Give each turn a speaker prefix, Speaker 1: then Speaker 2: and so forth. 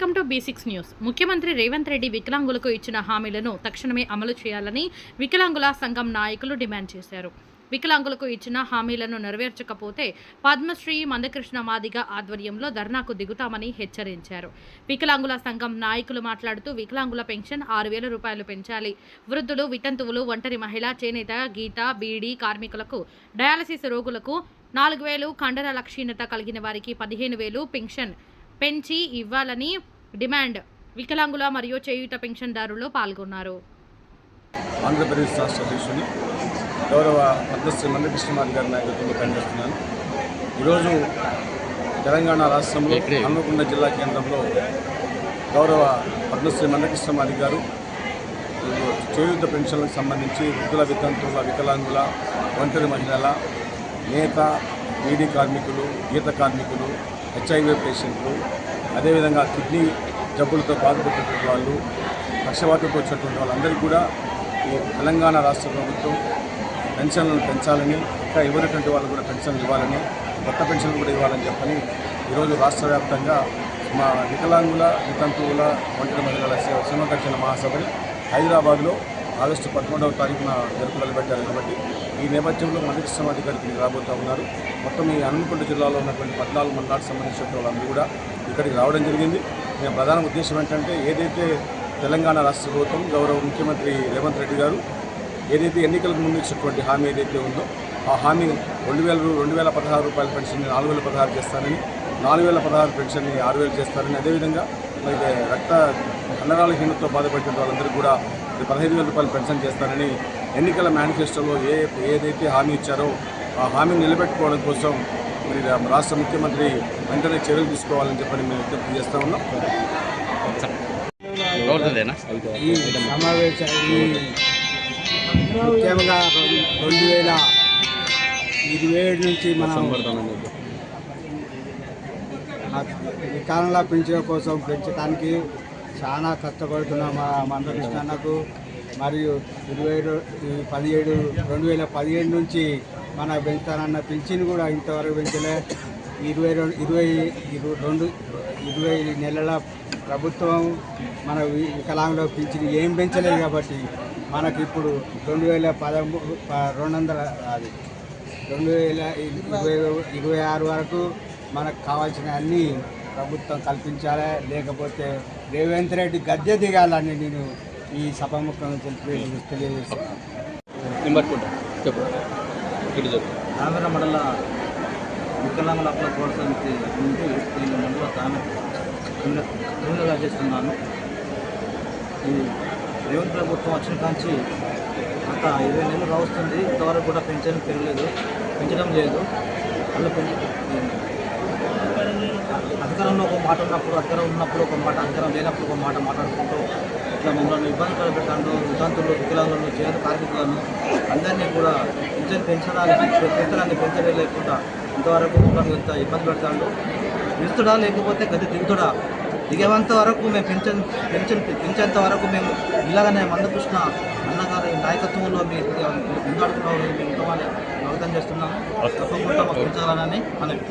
Speaker 1: Welcome to B six news. ముఖ్యమంత్రి రేవంత్ రెడ్డి వికలాంగులకు ఇచ్చిన హామీలను తక్షణమే అమలు చేయాలని వికలాంగుల సంఘం నాయకులు డిమాండ్ చేశారు. వికలాంగులకు ఇచ్చిన హామీలను నెరవేర్చకపోతే పద్మశ్రీ మందకృష్ణ మాదిగ ఆధ్వర్యంలో ధర్నాకు దిగుతామని హెచ్చరించారు. వికలాంగుల సంఘం నాయకులు మాట్లాడుతూ వికలాంగుల పెన్షన్ ఆరు వేల రూపాయలు పెంచాలి. వృద్ధులు వితంతువులు ఒంటరి మహిళ చేనేత గీత బీడీ కార్మికులకు డయాలసిస్ రోగులకు నాలుగు వేలు కండరాల క్షీణత కలిగిన వారికి పదిహేను వేలు పెన్షన్ పెంచి ఇవ్వాలని డిమాండ్ వికలాంగుల మరియు చేయూత పెన్షన్దారులు పాల్గొన్నారు.
Speaker 2: ఆంధ్రప్రదేశ్ రాష్ట్ర అధ్యక్షుని గౌరవ పద్మశ్రీ మందకృష్ణమారి గారి నాయకత్వంలో పనిచేస్తున్నాను. ఈరోజు తెలంగాణ రాష్ట్రంలో హన్మకొండ జిల్లా కేంద్రంలో గౌరవ పద్మశ్రీ మందకృష్ణమారి గారు చేయుత పెన్షన్లకు సంబంధించి వృద్ధుల వితంతువుల వికలాంగుల ఒంటరి మహిళల నేత బీడీ కార్మికులు గీత కార్మికులు హెచ్ఐవి పేషెంట్లు అదేవిధంగా కిడ్నీ జబ్బులతో బాధపడుతున్న వాళ్ళు పక్షవాతంతో వచ్చినటువంటి వాళ్ళందరికీ కూడా ఈ తెలంగాణ రాష్ట్ర ప్రభుత్వం పెన్షన్లను పెంచాలని ఇంకా ఇవ్వనటువంటి వాళ్ళు కూడా పెన్షన్లు ఇవ్వాలని కొత్త పెన్షన్లు కూడా ఇవ్వాలని చెప్పని ఈరోజు రాష్ట్ర వ్యాప్తంగా మా వికలాంగుల వితంతువుల ఒంటరి మహిళల సేవ సింహదక్షిణ మహాసభని హైదరాబాద్లో ఆగస్టు పదమూడవ తారీఖున జరుపు నిలబెట్టారు కాబట్టి ఈ నేపథ్యంలో మొదటి సమాధి గారికి రాబోతూ ఉన్నారు. మొత్తం ఈ హనుమకొండ జిల్లాలో ఉన్నటువంటి పద్నాలుగు మండలాలకు సంబంధించిన వాళ్ళందరూ కూడా ఇక్కడికి రావడం జరిగింది. నేను ప్రధాన ఉద్దేశం ఏంటంటే ఏదైతే తెలంగాణ రాష్ట్ర ప్రభుత్వం గౌరవ ముఖ్యమంత్రి రేవంత్ రెడ్డి గారు ఏదైతే ఎన్నికలకు ముందు ఇచ్చినటువంటి హామీ ఏదైతే ఉందో ఆ హామీ రెండు వేల రెండు వేల పదహారు రూపాయల పెన్షన్ నాలుగు వేల పదహారు చేస్తానని నాలుగు వేల పదహారు పెన్షన్ని ఆరు వేలు చేస్తారని అదేవిధంగా మరి రక్త కండరాల హీనతో బాధపడిన వాళ్ళందరికీ కూడా పదహైదు వేల రూపాయలు పెన్షన్ చేస్తారని ఎన్నికల మేనిఫెస్టోలో ఏ ఏదైతే హామీ ఇచ్చారో ఆ హామీని నిలబెట్టుకోవడం కోసం మరి రాష్ట్ర ముఖ్యమంత్రి వెంటనే చర్యలు తీసుకోవాలని చెప్పని మేము విజ్ఞప్తి చేస్తా ఉన్నాం.
Speaker 3: ఈ సమావేశ ముఖ్యంగా రెండు వేల ఇరవై ఏడు నుంచి మనం వికలాంగుల పెన్షన్ కోసం పెంచడానికి చాలా కష్టపడుతున్న మా మందకృష్ణన్నకు మరియు ఇరవై పదిహేడు రెండు వేల పదిహేడు నుంచి మన పెంచుతానన్న పింఛన్ కూడా ఇంతవరకు పెంచలే. ఇరవై రెండు ఇరవై ఇరవై రెండు ఇరవై నెలల ప్రభుత్వం మన వికలాంగులో వికలాంగుల పింఛన్ ఏం పెంచలేదు కాబట్టి మనకి ఇప్పుడు రెండు వేల పదమూడు ప- రెండు వందల అది రెండు వేల ఇరవై ఇరవై ఆరు వరకు మనకు కావాల్సిన అన్నీ ప్రభుత్వం కల్పించాలి. లేకపోతే రేవంత్ రెడ్డి గద్దె దిగాలని నేను ఈ సభాముఖంగా తెలియజేస్తున్నాను.
Speaker 4: ఆంధ్ర మండల వికలాంగుల హక్కుల ప్రోత్సహించి నుండి నేను మండల తాను క్రిమినల్గా చేస్తున్నాను. ఈ రేవంత్ ప్రభుత్వం వచ్చిన కాంచి గత ఇరవై నెలలు రావస్తుంది. ఇంతవరకు కూడా పెన్షన్ పెరగలేదు. పెంచడం లేదు. వాళ్ళు పెంచి అధికారంలో ఒక మాట ఉన్నప్పుడు అధికారం ఉన్నప్పుడు ఒక మాట అధికారం లేనప్పుడు ఒక మాట మాట్లాడుకుంటూ ఇట్లా మమ్మల్ని ఇబ్బంది పెట్టాడు వితాంతులు వికలాంగులను చేత కార్మికులను అందరినీ కూడా పింఛన్ పెంచడానికి చిత్రాన్ని పెంచడం లేకుండా ఇంతవరకు మమ్మల్ని ఇంత ఇబ్బంది పెడతాడు. ఇస్తుడా లేకపోతే గది దిగుతుడా? దిగేంత వరకు మేము పెన్షన్ పెన్షన్ పెంచేంత వరకు మేము ఇలాగనే మందకృష్ణ అన్నగారి నాయకత్వంలో మీరు ముందాడుతున్నాం మేము ఉంటామని అర్థం చేస్తున్నాము. తప్పకుండా మాకు పెంచాలని మనకి